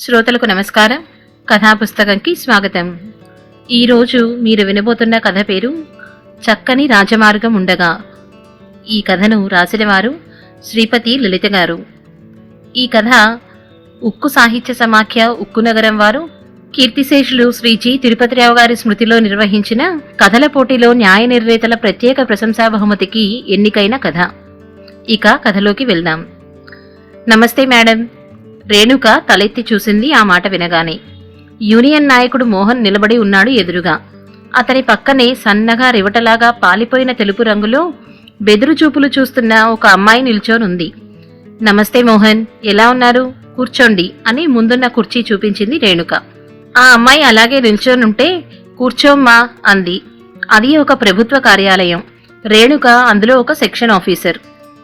శ్రోతలకు నమస్కారం. కథా పుస్తకంకి స్వాగతం ఈరోజు మీరు వినబోతున్న కథ పేరు చక్కని రాజమార్గం ఉండగా. ఈ కథను రాసినవారు శ్రీపతి లలిత గారు. ఈ కథ ఉక్కు సాహిత్య సమాఖ్య ఉక్కు నగరం వారు కీర్తిశేషులు శ్రీజీ తిరుపతిరావు గారి స్మృతిలో నిర్వహించిన కథల పోటీలో న్యాయ నిర్ణేతల ప్రత్యేక ప్రశంసా బహుమతికి ఎన్నికైన కథ. ఇక కథలోకి వెళ్దాం. నమస్తే మేడం. రేణుక తలెత్తి చూసింది ఆ మాట వినగానే. యూనియన్ నాయకుడు మోహన్ నిలబడి ఉన్నాడు ఎదురుగా. అతని పక్కనే సన్నగా రివటలాగా పాలిపోయిన తెలుపు రంగులో బెదురు చూపులు చూస్తున్న ఒక అమ్మాయి నిల్చోనుంది. నమస్తే మోహన్ ఎలా ఉన్నారు? కూర్చోండి అని ముందున్న కుర్చీ చూపించింది రేణుక. ఆ అమ్మాయి అలాగే నిల్చోనుంటే కూర్చోమ్మా అంది. అది ఒక ప్రభుత్వ కార్యాలయం. రేణుక అందులో ఒక సెక్షన్ ఆఫీసర్.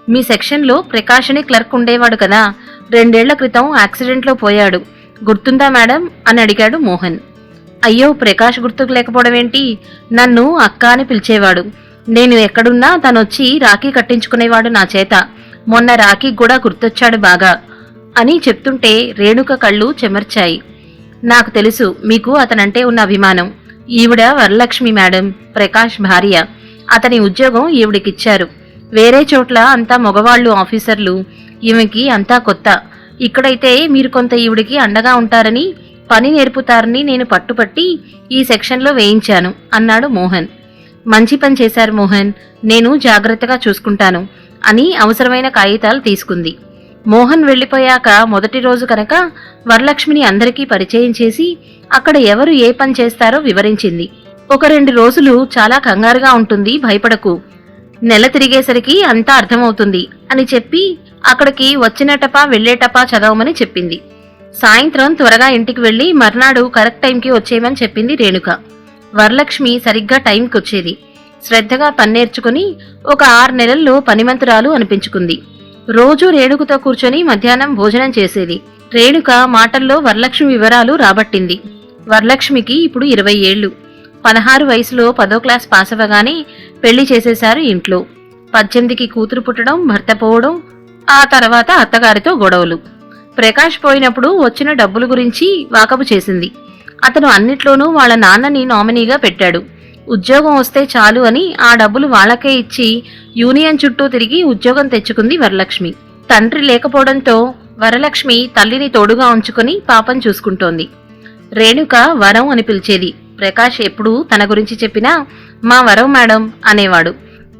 మీ సెక్షన్లో ప్రకాశని క్లర్క్ ఉండేవాడు కదా రెండేళ్ళ క్రితం యాక్సిడెంట్లో పోయాడు. గుర్తుందా మేడం? అని అడిగాడు మోహన్. అయ్యో ప్రకాష్ గుర్తుకు లేకపోవడం ఏంటి? నన్ను అక్క అని పిలిచేవాడు. నేను ఎక్కడున్నా తనొచ్చి రాఖీ కట్టించుకునేవాడు నా చేత. మొన్న రాఖీ కూడా గుర్తొచ్చాడు బాగా అని చెప్తుంటే రేణుక కళ్ళు చెమర్చాయి. నాకు తెలుసు మీకు అతనంటే ఉన్న అభిమానం. ఈవిడ వరలక్ష్మి మేడం ప్రకాష్ భార్య. అతని ఉద్యోగం ఈవిడికిచ్చారు. వేరే చోట్ల అంతా మగవాళ్ళు ఆఫీసర్లు. ఈమెకి అంతా కొత్త. ఇక్కడైతే మీరు కొంత ఈవిడికి అండగా ఉంటారని పని నేర్పుతారని నేను పట్టుపట్టి ఈ సెక్షన్లో వేయించాను అన్నాడు మోహన్. మంచి పని చేశారు మోహన్ నేను జాగ్రత్తగా చూసుకుంటాను అని అవసరమైన కాగితాలు తీసుకుంది. మోహన్ వెళ్ళిపోయాక మొదటి రోజు కనుక వరలక్ష్మిని అందరికీ పరిచయం చేసి అక్కడ ఎవరు ఏ పని చేస్తారో వివరించింది. ఒక రెండు రోజులు చాలా కంగారుగా ఉంటుంది భయపడకు. నెల తిరిగేసరికి అంతా అర్థమవుతుంది అని చెప్పి అక్కడికి వచ్చినటపా వెళ్ళేటపా చదవమని చెప్పింది. సాయంత్రం త్వరగా ఇంటికి వెళ్ళి మర్నాడు కరెక్ట్ టైంకి వచ్చేయమని చెప్పింది రేణుక. వరలక్ష్మి సరిగ్గా టైంకి వచ్చేది శ్రద్ధగా పన్నేర్చుకుని ఒక ఆరు నెలల్లో పనిమంతురాలు అనిపించుకుంది. రోజూ రేణుకతో కూర్చొని మధ్యాహ్నం భోజనం చేసేది. రేణుక మాటల్లో వరలక్ష్మి వివరాలు రాబట్టింది. వరలక్ష్మికి ఇప్పుడు ఇరవై ఏళ్ళు పదహారు వయసులో పదో క్లాస్ పాస్ అవ్వగానే పెళ్ళి చేసేశారు ఇంట్లో. పద్దెనిమిదికి కూతురు పుట్టడం భర్త పోవడం ఆ తర్వాత అత్తగారితో గొడవలు. ప్రకాష్ పోయినప్పుడు వచ్చిన డబ్బుల గురించి వాకపు చేసింది. అతను అన్నిట్లోనూ వాళ్ళ నాన్నని నామినీగా పెట్టాడు. ఉద్యోగం వస్తే చాలు అని ఆ డబ్బులు వాళ్ళకే ఇచ్చి యూనియన్ చుట్టూ తిరిగి ఉద్యోగం తెచ్చుకుంది వరలక్ష్మి. తండ్రి లేకపోవడంతో వరలక్ష్మి తల్లిని తోడుగా ఉంచుకుని పాపం చూసుకుంటోంది. రేణుక వరం అని పిలిచేది. ప్రకాష్ ఎప్పుడూ తన గురించి చెప్పినా మా వరం మేడం అనేవాడు.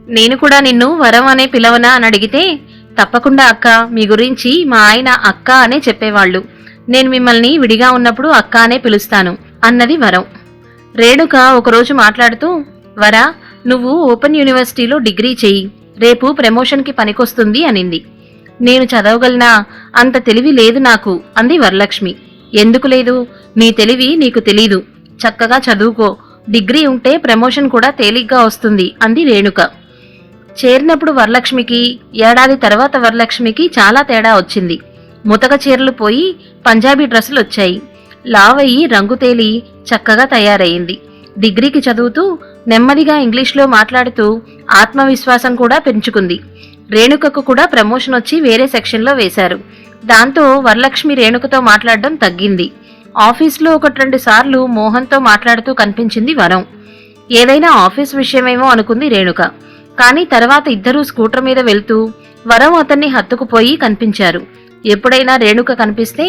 నేను కూడా నిన్ను వరం అనే పిలవనా అని అడిగితే తప్పకుండా అక్క మీ గురించి మా ఆయన అక్క అనే చెప్పేవాళ్ళు. నేను మిమ్మల్ని విడిగా ఉన్నప్పుడు అక్క అనే పిలుస్తాను అన్నది వరం. రేణుక ఒకరోజు మాట్లాడుతూ వరా నువ్వు ఓపెన్ యూనివర్సిటీలో డిగ్రీ చెయ్యి రేపు ప్రమోషన్కి పనికొస్తుంది అనింది. నేను చదవగలనా? అంత తెలివి లేదు నాకు అంది వరలక్ష్మి. ఎందుకు లేదు? నీ తెలివి నీకు తెలీదు. చక్కగా చదువుకో. డిగ్రీ ఉంటే ప్రమోషన్ కూడా తేలిగ్గా వస్తుంది అంది రేణుక. చేరినప్పుడు వరలక్ష్మికి ఏడాది తర్వాత వరలక్ష్మికి చాలా తేడా వచ్చింది. ముతక చీరలు పోయి పంజాబీ డ్రెస్సులు వచ్చాయి. లావయ్యి రంగు తేలి చక్కగా తయారయ్యింది డిగ్రీకి చదువుతూ నెమ్మదిగా ఇంగ్లీష్లో మాట్లాడుతూ ఆత్మవిశ్వాసం కూడా పెంచుకుంది. రేణుకకు కూడా ప్రమోషన్ వచ్చి వేరే సెక్షన్లో వేశారు. దాంతో వరలక్ష్మి రేణుకతో మాట్లాడడం తగ్గింది. ఆఫీస్లో ఒకటి రెండు సార్లు మోహన్తో మాట్లాడుతూ కనిపించింది వరం ఏదైనా ఆఫీస్ విషయమేమో అనుకుంది రేణుక. కానీ తర్వాత ఇద్దరూ స్కూటర్ మీద వెళ్తూ వరం అతన్ని హత్తుకుపోయి కనిపించారు. ఎప్పుడైనా రేణుక కనిపిస్తే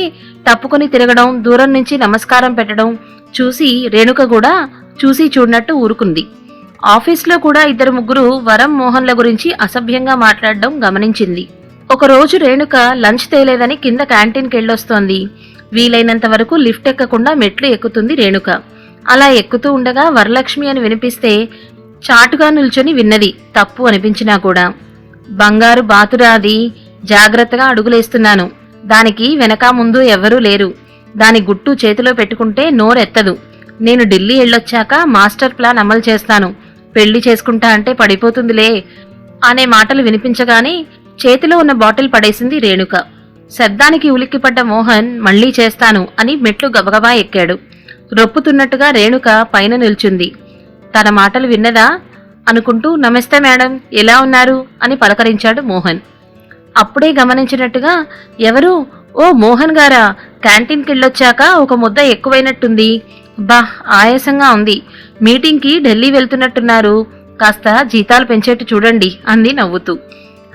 తప్పుకొని తిరగడం దూరం నుంచి నమస్కారం పెట్టడం చూసి రేణుక కూడా చూసి చూడనట్టు ఊరుకుంది. ఆఫీస్లో కూడా ఇద్దరు ముగ్గురు వరం మోహన్ల గురించి అసభ్యంగా మాట్లాడడం గమనించింది. ఒకరోజు రేణుక లంచ్ తేలేదని కింద క్యాంటీన్కి వెళ్ళొస్తోంది. వీలైనంత వరకు లిఫ్ట్ ఎక్కకుండా మెట్లు ఎక్కుతుంది రేణుక. అలా ఎక్కుతూ ఉండగా వరలక్ష్మి అని వినిపిస్తే చాటుగా నిల్చొని విన్నది. తప్పు అనిపించినా కూడా. బంగారు బాతురాది జాగ్రత్తగా అడుగులేస్తున్నాను. దానికి వెనక ముందు ఎవ్వరూ లేరు. దాని గుట్టు చేతిలో పెట్టుకుంటే నోరెత్తదు. నేను ఢిల్లీ వెళ్ళొచ్చాక మాస్టర్ ప్లాన్ అమలు చేస్తాను. పెళ్ళి చేసుకుంటా అంటే పడిపోతుందిలే అనే మాటలు వినిపించగానే చేతిలో ఉన్న బాటిల్ పడేసింది రేణుక. శబ్దానికి ఉలిక్కిపడ్డ మోహన్ మళ్ళీ చేస్తాను అని మెట్లు గబగబా ఎక్కాడు. రొప్పుతున్నట్టుగా రేణుక పైన నిల్చుంది. తన మాటలు విన్నదా? అనుకుంటూ నమస్తే మేడం ఎలా ఉన్నారు? అని పలకరించాడు మోహన్. అప్పుడే గమనించినట్టుగా ఎవరు? ఓ మోహన్ గారా క్యాంటీన్కి వెళ్ళొచ్చాక ఒక ముద్ద ఎక్కువైనట్టుంది. బా ఆయాసంగా ఉంది. మీటింగ్కి ఢిల్లీ వెళ్తున్నట్టున్నారు. కాస్త జీతాలు పెంచేట్టు చూడండి అంది నవ్వుతూ.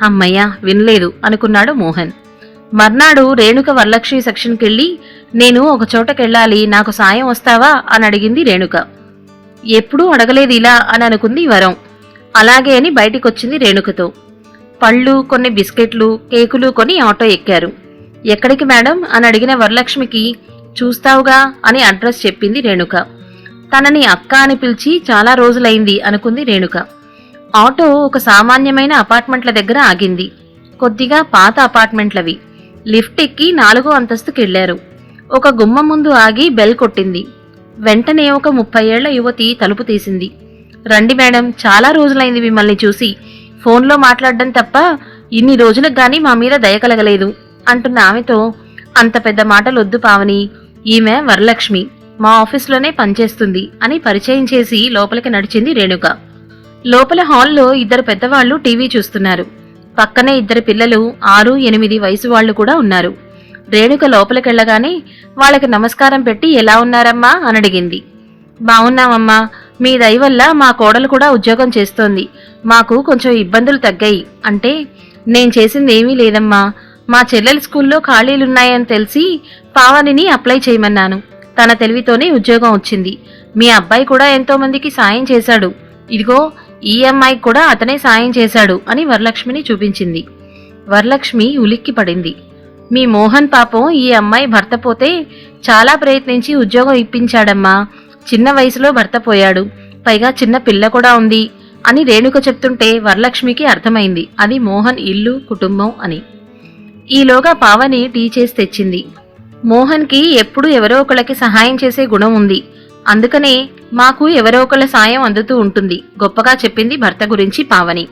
అమ్మయ్య వినలేదు అనుకున్నాడు మోహన్. మర్నాడు రేణుక వరలక్ష్మి సెక్షన్కి వెళ్ళి నేను ఒక చోటకెళ్ళాలి నాకు సాయం వస్తావా? అని అడిగింది రేణుక. ఎప్పుడూ అడగలేదు ఇలా అని అనుకుంది వరం అలాగే అని బయటికొచ్చింది రేణుకతో. పళ్ళు కొన్ని బిస్కెట్లు కేకులు కొని ఆటో ఎక్కారు. ఎక్కడికి మేడం? అని అడిగిన వరలక్ష్మికి చూస్తావుగా? అని అడ్రస్ చెప్పింది రేణుక. తనని అక్క అని పిలిచి చాలా రోజులైంది అనుకుంది రేణుక. ఆటో ఒక సామాన్యమైన అపార్ట్మెంట్ల దగ్గర ఆగింది. కొద్దిగా పాత అపార్ట్మెంట్లవి. లిఫ్ట్ ఎక్కి నాలుగో అంతస్తుకెళ్ళారు ఒక గుమ్మ ముందు ఆగి బెల్ కొట్టింది. వెంటనే ఒక ముప్పై ఏళ్ళ యువతి తలుపు తీసింది. రండి మేడం చాలా రోజులైంది మిమ్మల్ని చూసి. ఫోన్లో మాట్లాడడం తప్ప ఇన్ని రోజులకు గాని మా మీద దయ కలగలేదు అంటున్న ఆమెతో అంత పెద్ద మాటలు వద్దు పావని. ఈమె వరలక్ష్మి. మా ఆఫీస్లోనే పనిచేస్తుంది అని పరిచయం చేసి లోపలికి నడిచింది రేణుక. లోపల హాల్లో ఇద్దరు పెద్దవాళ్ళు టీవీ చూస్తున్నారు. పక్కనే ఇద్దరు పిల్లలు ఆరు ఎనిమిది వయసు వాళ్ళు కూడా ఉన్నారు. రేణుక లోపలికెళ్ళగానే వాళ్ళకి నమస్కారం పెట్టి ఎలా ఉన్నారమ్మా అని అడిగింది. బాగున్నామమ్మా మీ దయ వల్ల మా కోడలు కూడా ఉద్యోగం చేస్తోంది. మాకు కొంచెం ఇబ్బందులు తగ్గాయి. అంటే నేను చేసింది ఏమీ లేదమ్మా. మా చెల్లెల స్కూల్లో ఖాళీలున్నాయని తెలిసి పావనిని అప్లై చేయమన్నాను. తన తెలివితోనే ఉద్యోగం వచ్చింది. మీ అబ్బాయి కూడా ఎంతోమందికి సాయం చేశాడు. ఇదిగో ఈ అమ్మాయికి కూడా అతనే సాయం చేశాడు అని వరలక్ష్మిని చూపించింది. వరలక్ష్మి ఉలిక్కి పడింది మీ మోహన్ పాపం ఈ అమ్మాయి భర్త పోతే చాలా ప్రయత్నించి ఉద్యోగం ఇప్పించాడమ్మా. చిన్న వయసులో భర్త పోయాడు. పైగా చిన్న పిల్ల కూడా ఉంది అని రేణుక చెప్తుంటే వరలక్ష్మికి అర్థమైంది. అది మోహన్ ఇల్లు కుటుంబం అని. ఈలోగా పావని టీ చేసి తెచ్చింది. మోహన్కి ఎప్పుడు ఎవరో ఒకళ్ళకి సహాయం చేసే గుణం ఉంది. అందుకనే మాకు ఎవరో ఒకళ్ళ సాయం అందుతూ ఉంటుంది. గొప్పగా చెప్పింది భర్త గురించి పావని.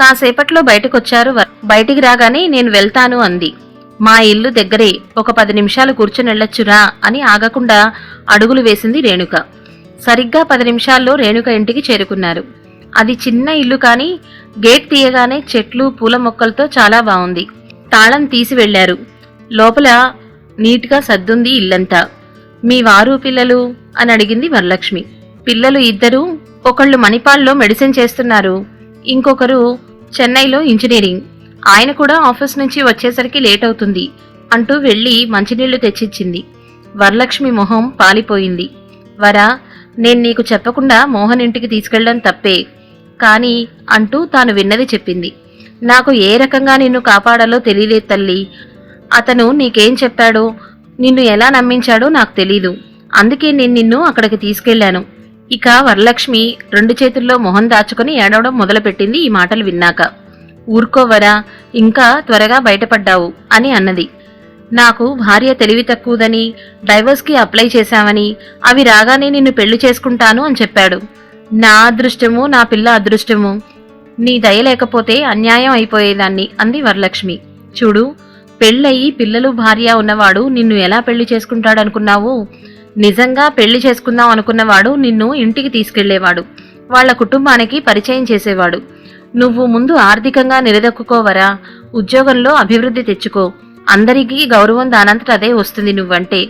కాసేపట్లో బయటకొచ్చారు బయటికి రాగానే నేను వెళ్తాను అంది. మా ఇల్లు దగ్గరే ఒక పది నిమిషాలు కూర్చుని వెళ్ళొచ్చురా అని ఆగకుండా అడుగులు వేసింది రేణుక. సరిగ్గా పది నిమిషాల్లో రేణుక ఇంటికి చేరుకున్నారు. అది చిన్న ఇల్లు కానీ గేట్ తీయగానే చెట్లు పూల మొక్కలతో చాలా బాగుంది తాళం తీసి వెళ్ళారు లోపల నీట్గా సర్దుంది ఇల్లంతా. మీ వారు పిల్లలు? అని అడిగింది వరలక్ష్మి. పిల్లలు ఇద్దరు ఒకళ్ళు మణిపాల్లో మెడిసిన్ చేస్తున్నారు ఇంకొకరు చెన్నైలో ఇంజనీరింగ్. ఆయన కూడా ఆఫీస్ నుంచి వచ్చేసరికి లేట్ అవుతుంది అంటూ వెళ్ళి మంచినీళ్ళు తెచ్చిచ్చింది. వరలక్ష్మి మొహం పాలిపోయింది. వరా నేను నీకు చెప్పకుండా మోహన్ ఇంటికి తీసుకెళ్ళడం తప్పే. కానీ అంటూ తాను విన్నది చెప్పింది. నాకు ఏ రకంగా నిన్ను కాపాడాలో తెలియలేదు తల్లి. అతను నీకేం చెప్పాడో నిన్ను ఎలా నమ్మించాడో నాకు తెలీదు. అందుకే నేను నిన్ను అక్కడికి తీసుకెళ్ళాను ఇక వరలక్ష్మి రెండు చేతుల్లో మొహం దాచుకుని ఏడవడం మొదలుపెట్టింది ఈ మాటలు విన్నాక. ఊరుకోవరా ఇంకా త్వరగా బయటపడ్డావు అని అన్నది. నాకు భార్య తెలివి తక్కువదని డైవర్స్కి అప్లై చేశామని అవి రాగానే నిన్ను పెళ్ళి చేసుకుంటాను అని చెప్పాడు. నా అదృష్టము నా పిల్ల అదృష్టము నీ దయ లేకపోతే అన్యాయం అయిపోయేదాన్ని అంది వరలక్ష్మి. చూడు పెళ్ళయి పిల్లలు భార్య ఉన్నవాడు నిన్ను ఎలా పెళ్ళి చేసుకుంటాడనుకున్నావు? నిజంగా పెళ్ళి చేసుకుందాం అనుకున్నవాడు నిన్ను ఇంటికి తీసుకెళ్ళేవాడు. వాళ్ళ కుటుంబానికి పరిచయం చేసేవాడు. నువ్వు ముందు ఆర్థికంగా నిలదొక్కుకోవరా? ఉద్యోగంలో అభివృద్ధి తెచ్చుకో. అందరికీ గౌరవం దానంతట అదే వస్తుంది నువ్వంటే.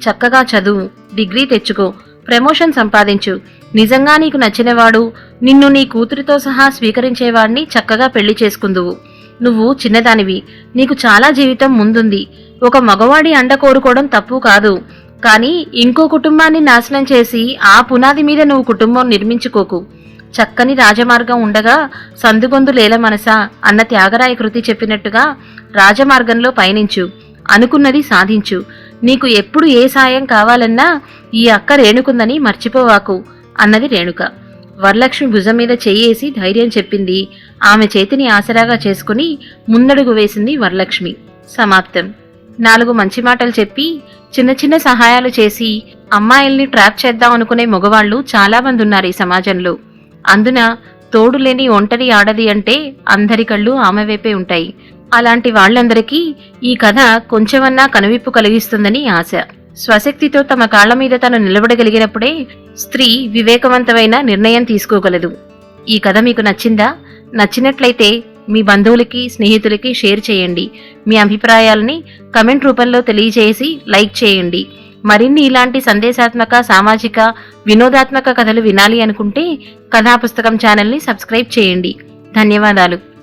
చక్కగా చదువు డిగ్రీ తెచ్చుకో. ప్రమోషన్ సంపాదించు. నిజంగా నీకు నచ్చినవాడు నిన్ను నీ కూతురితో సహా స్వీకరించేవాడిని చక్కగా పెళ్ళి చేసుకుందువు. నువ్వు చిన్నదానివి. నీకు చాలా జీవితం ముందుంది. ఒక మగవాడి అండ కోరుకోవడం తప్పు కాదు. కానీ ఇంకో కుటుంబాన్ని నాశనం చేసి ఆ పునాది మీద నువ్వు కుటుంబం నిర్మించుకోకు. చక్కని రాజమార్గం ఉండగా సందుగొందులేల మనసా అన్న త్యాగరాయ కృతి చెప్పినట్టుగా రాజమార్గంలో పయనించు అనుకున్నది సాధించు. నీకు ఎప్పుడు ఏ సాయం కావాలన్నా ఈ అక్క రేణుకుందని మర్చిపోవాకు అన్నది రేణుక. వరలక్ష్మి భుజం మీద చెయ్యేసి ధైర్యం చెప్పింది. ఆమె చేతిని ఆసరాగా చేసుకుని ముందడుగు వేసింది వరలక్ష్మి. సమాప్తం. నాలుగు మంచి మాటలు చెప్పి చిన్న చిన్న సహాయాలు చేసి అమ్మాయిల్ని ట్రాప్ చేద్దాం అనుకునే మగవాళ్ళు చాలామంది ఉన్నారు ఈ సమాజంలో. అందున తోడు లేని ఒంటరి ఆడది అంటే అందరి కళ్ళు ఆమె వైపే ఉంటాయి. అలాంటి వాళ్ళందరికీ ఈ కథ కొంచెమన్నా కనువిప్పు కలిగిస్తుందని ఆశ. స్వశక్తితో తమ కాళ్ళ మీద తను నిలబడగలిగినప్పుడే స్త్రీ వివేకవంతమైన నిర్ణయం తీసుకోగలదు. ఈ కథ మీకు నచ్చిందా? నచ్చినట్లయితే మీ బంధువులకి స్నేహితులకి షేర్ చేయండి. మీ అభిప్రాయాలని కమెంట్ రూపంలో తెలియజేసి లైక్ చేయండి. మరిన్ని ఇలాంటి సందేశాత్మక సామాజిక వినోదాత్మక కథలు వినాలి అనుకుంటే కథా పుస్తకం ఛానల్ని సబ్స్క్రైబ్ చేయండి. ధన్యవాదాలు.